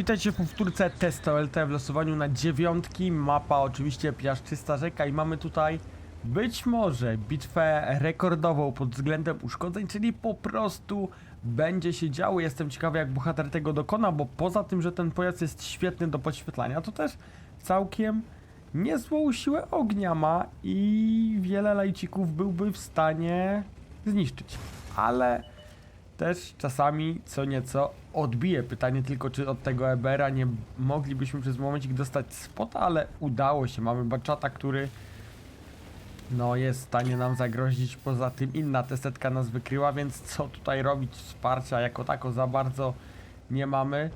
Witajcie w powtórce Testo LT w losowaniu na dziewiątki. Mapa oczywiście Piaszczysta Rzeka i mamy tutaj być może bitwę rekordową pod względem uszkodzeń, czyli po prostu będzie się działo. Jestem ciekawy jak bohater tego dokona, bo poza tym, że ten pojazd jest świetny do podświetlania, to też całkiem niezłą siłę ognia ma i wiele lajcików byłby w stanie zniszczyć. Ale też czasami co nieco odbije. Pytanie tylko, czy od tego Ebera nie moglibyśmy przez momencik dostać spota, ale udało się. Mamy Baczata, który no jest w stanie nam zagrozić. Poza tym inna tesetka nas wykryła, więc co tutaj robić? Wsparcia jako tako za bardzo nie mamy.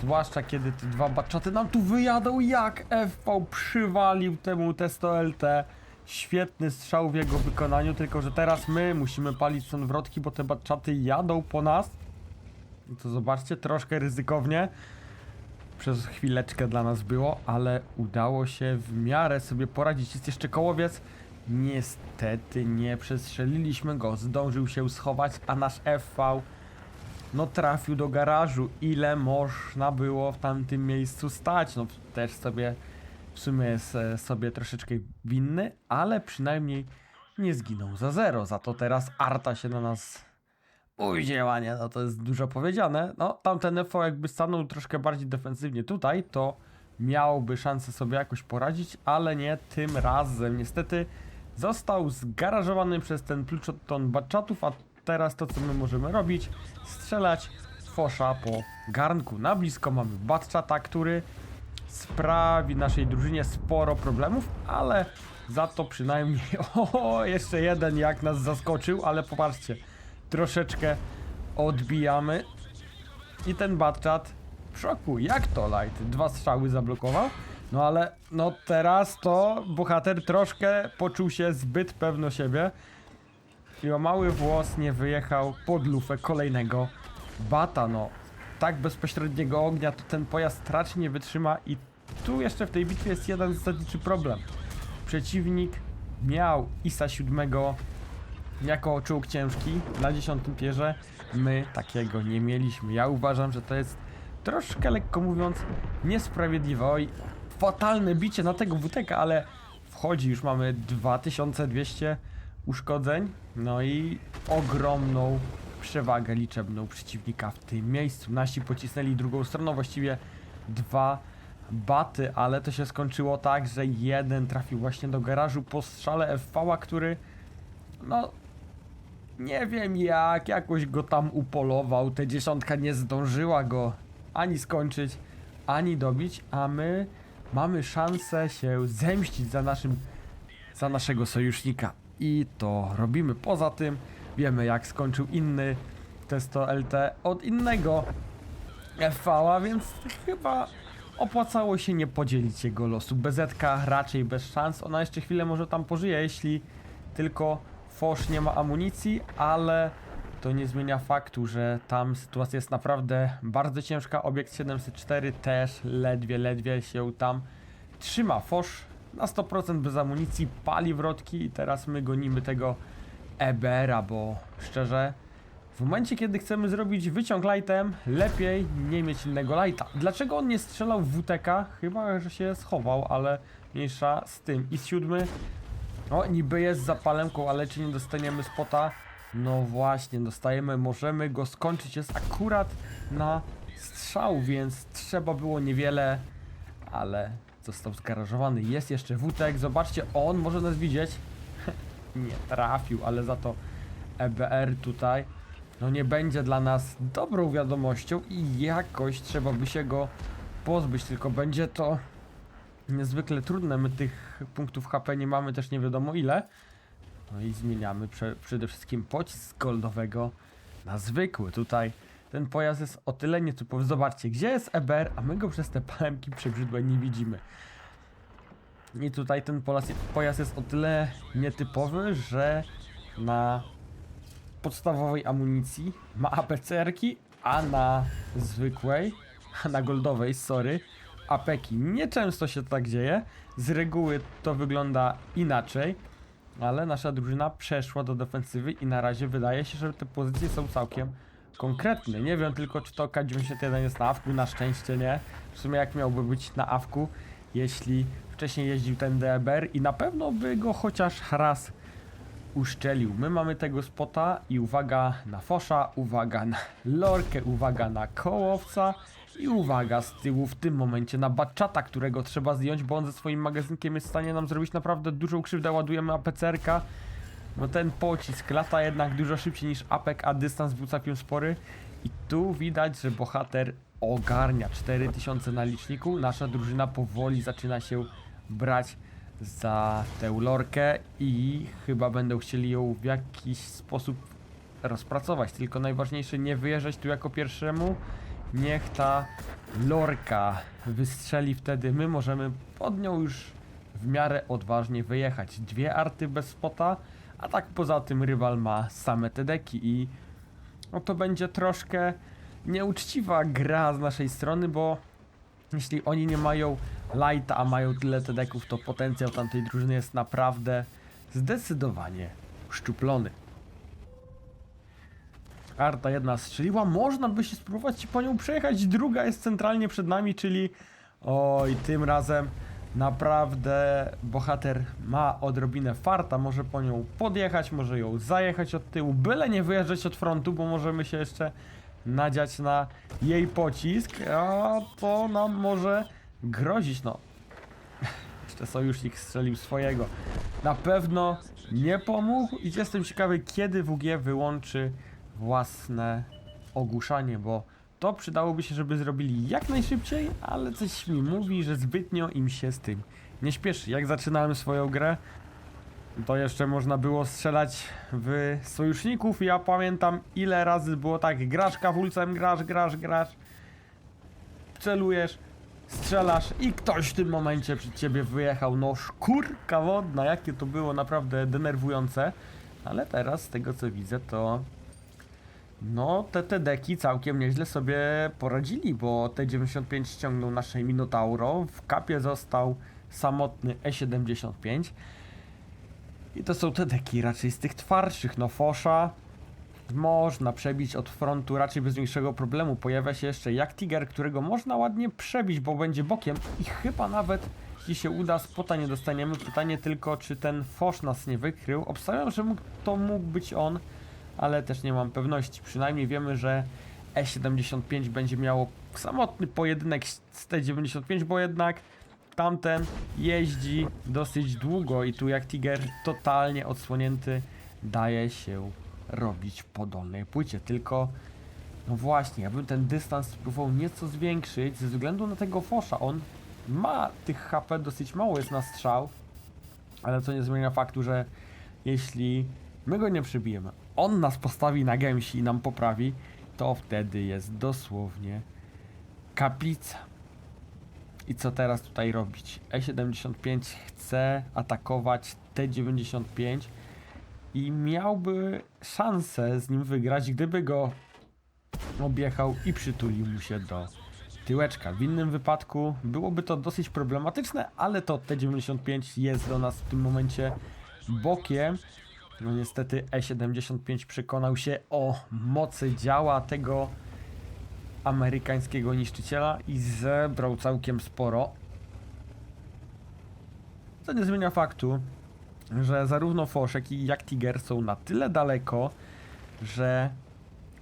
Zwłaszcza kiedy te dwa baczaty nam tu wyjadą, jak FV przywalił temu testo LT. Świetny strzał w jego wykonaniu, tylko że teraz my musimy palić stąd wrotki, bo te baczaty jadą po nas. I to zobaczcie, troszkę ryzykownie. Przez chwileczkę dla nas było, ale udało się w miarę sobie poradzić. Jest jeszcze kołowiec. Niestety nie przestrzeliliśmy go. Zdążył się schować, a nasz FV no trafił do garażu. Ile można było w tamtym miejscu stać? No też sobie w sumie jest sobie troszeczkę winny, ale przynajmniej nie zginął za zero. Za to teraz Arta się na nas ujdziała, nie? No to jest dużo powiedziane. No tamten FV jakby stanął troszkę bardziej defensywnie tutaj, to miałby szansę sobie jakoś poradzić, ale nie tym razem. Niestety został zgarażowany przez ten plutoton baczatów, a teraz to co my możemy robić, strzelać fosza po garnku. Na blisko mamy batchata, który sprawi naszej drużynie sporo problemów, ale za to przynajmniej o, jeszcze jeden jak nas zaskoczył, ale popatrzcie, troszeczkę odbijamy i ten batchat w szoku, jak to light? Dwa strzały zablokował? No ale no teraz to bohater troszkę poczuł się zbyt pewno siebie i o mały włos nie wyjechał pod lufę kolejnego bata, no tak bezpośredniego ognia to ten pojazd raczej nie wytrzyma i tu jeszcze w tej bitwie jest jeden zasadniczy problem. Przeciwnik miał ISA 7 jako czołg ciężki na 10 tierze, my takiego nie mieliśmy. Ja uważam, że to jest troszkę lekko mówiąc niesprawiedliwe. Oj, fatalne bicie na tego WTK, ale wchodzi, już mamy 2200 uszkodzeń, no i ogromną przewagę liczebną przeciwnika w tym miejscu. Nasi pocisnęli drugą stroną, właściwie dwa baty, ale to się skończyło tak, że jeden trafił właśnie do garażu po strzale FV, który no nie wiem jak, jakoś go tam upolował. Ta dziesiątka nie zdążyła go ani skończyć, ani dobić, a my mamy szansę się zemścić za naszym, za naszego sojusznika. I to robimy. Poza tym wiemy jak skończył inny testo LT od innego FV, więc chyba opłacało się nie podzielić jego losu. Bezetka raczej bez szans. Ona jeszcze chwilę może tam pożyje, jeśli tylko Fosz nie ma amunicji, ale to nie zmienia faktu, że tam sytuacja jest naprawdę bardzo ciężka. Obiekt 704 też ledwie, ledwie się tam trzyma. Fosz na 100% bez amunicji, pali wrotki i teraz my gonimy tego EBR-a, bo szczerze, w momencie kiedy chcemy zrobić wyciąg lightem, lepiej nie mieć innego lighta. Dlaczego on nie strzelał w WTK? Chyba, że się schował, ale mniejsza z tym. I siódmy, o, niby jest za palemką, ale czy nie dostaniemy spota? No właśnie, dostajemy, możemy go skończyć, jest akurat na strzał, więc trzeba było niewiele, ale został zgarażowany. Jest jeszcze WTK, zobaczcie, on może nas widzieć. nie trafił, ale za to EBR tutaj no nie będzie dla nas dobrą wiadomością i jakoś trzeba by się go pozbyć, tylko będzie to niezwykle trudne. My tych punktów HP nie mamy też nie wiadomo ile. No i zmieniamy prze, przede wszystkim pocisk goldowego na zwykły. Tutaj ten pojazd jest o tyle nietypowy. Zobaczcie, gdzie jest EBR, a my go przez te palemki przebrzydłe nie widzimy. I tutaj ten pojazd jest o tyle nietypowy, że na podstawowej amunicji ma APCR-ki, a na zwykłej, a na goldowej, sorry, apeki. Nieczęsto się tak dzieje, z reguły to wygląda inaczej, ale nasza drużyna przeszła do defensywy i na razie wydaje się, że te pozycje są całkiem konkretny. Nie wiem tylko, czy to K91 jest na awku, na szczęście nie. W sumie jak miałby być na awku, jeśli wcześniej jeździł ten DBR i na pewno by go chociaż raz uszczelił. My mamy tego spota i uwaga na Fosza, uwaga na Lorkę, uwaga na Kołowca i uwaga z tyłu w tym momencie na Baczata, którego trzeba zdjąć, bo on ze swoim magazynkiem jest w stanie nam zrobić naprawdę dużą krzywdę. Ładujemy APCR-ka. No ten pocisk lata jednak dużo szybciej niż APEK, a dystans był całkiem spory. I tu widać, że bohater ogarnia 4000 na liczniku. Nasza drużyna powoli zaczyna się brać za tę lorkę i chyba będą chcieli ją w jakiś sposób rozpracować. Tylko najważniejsze nie wyjeżdżać tu jako pierwszemu. Niech ta lorka wystrzeli wtedy. My możemy pod nią już w miarę odważnie wyjechać. Dwie arty bez spota, a tak poza tym rywal ma same te deki i no to będzie troszkę nieuczciwa gra z naszej strony, bo jeśli oni nie mają lighta, a mają tyle tedeków, to potencjał tamtej drużyny jest naprawdę zdecydowanie szczuplony. Arta jedna strzeliła, można by się spróbować po nią przejechać, druga jest centralnie przed nami, czyli oj, tym razem naprawdę bohater ma odrobinę farta, może po nią podjechać, może ją zajechać od tyłu, byle nie wyjeżdżać od frontu, bo możemy się jeszcze nadziać na jej pocisk, a to nam może grozić, no. Jeszcze sojusznik strzelił swojego. Na pewno nie pomógł i jestem ciekawy, kiedy WG wyłączy własne ogłuszanie, bo to przydałoby się, żeby zrobili jak najszybciej, ale coś mi mówi, że zbytnio im się z tym nie śpieszy. Jak zaczynałem swoją grę, to jeszcze można było strzelać w sojuszników. Ja pamiętam ile razy było tak, grasz kawulcem, grasz, grasz, grasz, celujesz, strzelasz i ktoś w tym momencie przed ciebie wyjechał. No szkórka wodna, jakie to było naprawdę denerwujące. Ale teraz z tego co widzę to no, te TD-ki całkiem nieźle sobie poradzili, bo T95 ściągnął nasze Minotauro, w kapie został samotny E75 i to są TD-ki raczej z tych twardszych, no Fosza można przebić od frontu raczej bez większego problemu, pojawia się jeszcze jak Tiger, którego można ładnie przebić, bo będzie bokiem. I chyba nawet jeśli się uda, spota nie dostaniemy, pytanie tylko czy ten Fosz nas nie wykrył, obstawiam, że mógł, to mógł być on, ale też nie mam pewności. Przynajmniej wiemy, że E75 będzie miało samotny pojedynek z T95, bo jednak tamten jeździ dosyć długo i tu jak Tiger totalnie odsłonięty daje się robić po dolnej płycie. Tylko no właśnie, ja bym ten dystans spróbował nieco zwiększyć ze względu na tego Fosza. On ma tych HP dosyć mało jest na strzał, ale co nie zmienia faktu, że jeśli my go nie przybijemy, on nas postawi na gęsi i nam poprawi, to wtedy jest dosłownie kaplica. I co teraz tutaj robić? E75 chce atakować T95 i miałby szansę z nim wygrać, gdyby go objechał i przytulił mu się do tyłeczka. W innym wypadku byłoby to dosyć problematyczne, ale to T95 jest do nas w tym momencie bokiem. No niestety E75 przekonał się o mocy działa tego amerykańskiego niszczyciela i zebrał całkiem sporo. Co nie zmienia faktu, że zarówno Foszek i jak Tiger są na tyle daleko, że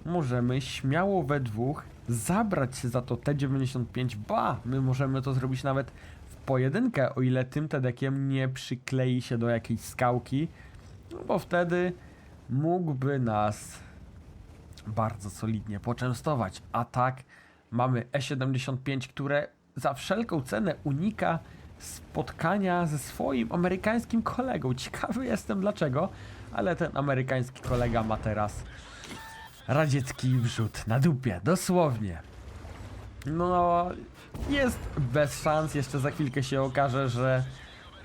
możemy śmiało we dwóch zabrać się za to T95. Ba, my możemy to zrobić nawet w pojedynkę, o ile tym Tedekiem nie przyklei się do jakiejś skałki, bo wtedy mógłby nas bardzo solidnie poczęstować. A tak mamy E75, które za wszelką cenę unika spotkania ze swoim amerykańskim kolegą. Ciekawy jestem dlaczego, ale ten amerykański kolega ma teraz radziecki wrzut na dupie, dosłownie. No, jest bez szans, jeszcze za chwilkę się okaże, że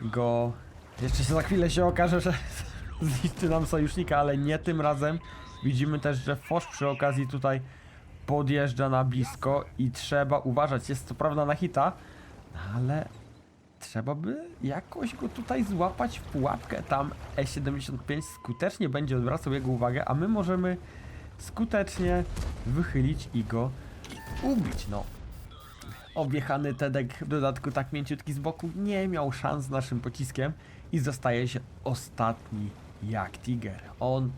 go... Jeszcze za chwilę się okaże, że zniszczy nam sojusznika, ale nie tym razem. Widzimy też, że Fosz przy okazji tutaj podjeżdża na blisko i trzeba uważać. Jest co prawda na hita, ale trzeba by jakoś go tutaj złapać w pułapkę. Tam E75 skutecznie będzie odwracał jego uwagę, a my możemy skutecznie wychylić i go ubić. No, objechany Tedek w dodatku tak mięciutki z boku nie miał szans z naszym pociskiem i zostaje się ostatni jak Tiger. On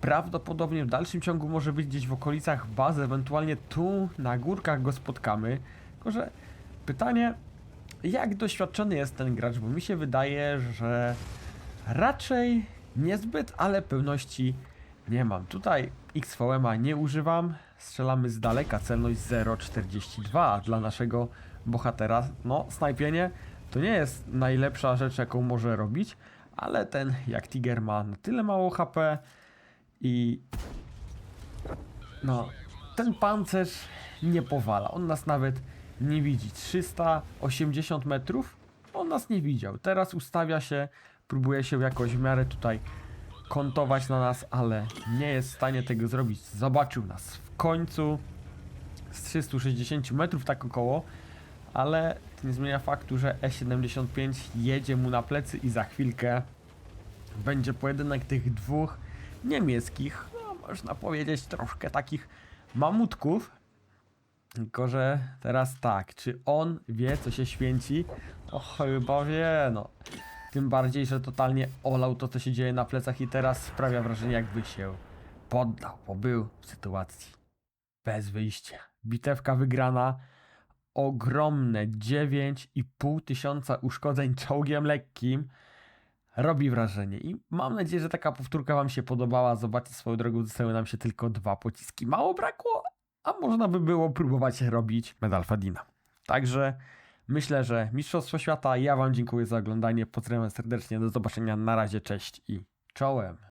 prawdopodobnie w dalszym ciągu może być gdzieś w okolicach bazy, ewentualnie tu na górkach go spotkamy. Tylko, że pytanie, jak doświadczony jest ten gracz, bo mi się wydaje, że raczej niezbyt, ale pewności nie mam. Tutaj XVM-a nie używam, strzelamy z daleka, celność 0,42 a dla naszego bohatera. No, snajpienie to nie jest najlepsza rzecz, jaką może robić, ale ten jak Tiger ma na tyle mało HP i no, ten pancerz nie powala. On nas nawet nie widzi. 380 metrów? On nas nie widział. Teraz ustawia się, próbuje się jakoś w miarę tutaj kontować na nas, ale nie jest w stanie tego zrobić. Zobaczył nas w końcu z 360 metrów tak około, ale to nie zmienia faktu, że E75 jedzie mu na plecy i za chwilkę będzie pojedynek tych dwóch niemieckich, no można powiedzieć troszkę takich mamutków. Tylko, że teraz tak, czy on wie co się święci? O chyba wie, no. Tym bardziej, że totalnie olał to co się dzieje na plecach i teraz sprawia wrażenie jakby się poddał, bo był w sytuacji bez wyjścia. Bitewka wygrana, ogromne 9,5 tysiąca uszkodzeń czołgiem lekkim robi wrażenie. I mam nadzieję, że taka powtórka Wam się podobała. Zobaczcie swoją drogą, zostały nam się tylko dwa pociski. Mało brakło, a można by było próbować robić medal Fadina. Także myślę, że Mistrzostwo Świata. Ja Wam dziękuję za oglądanie. Pozdrawiam serdecznie. Do zobaczenia. Na razie. Cześć i czołem.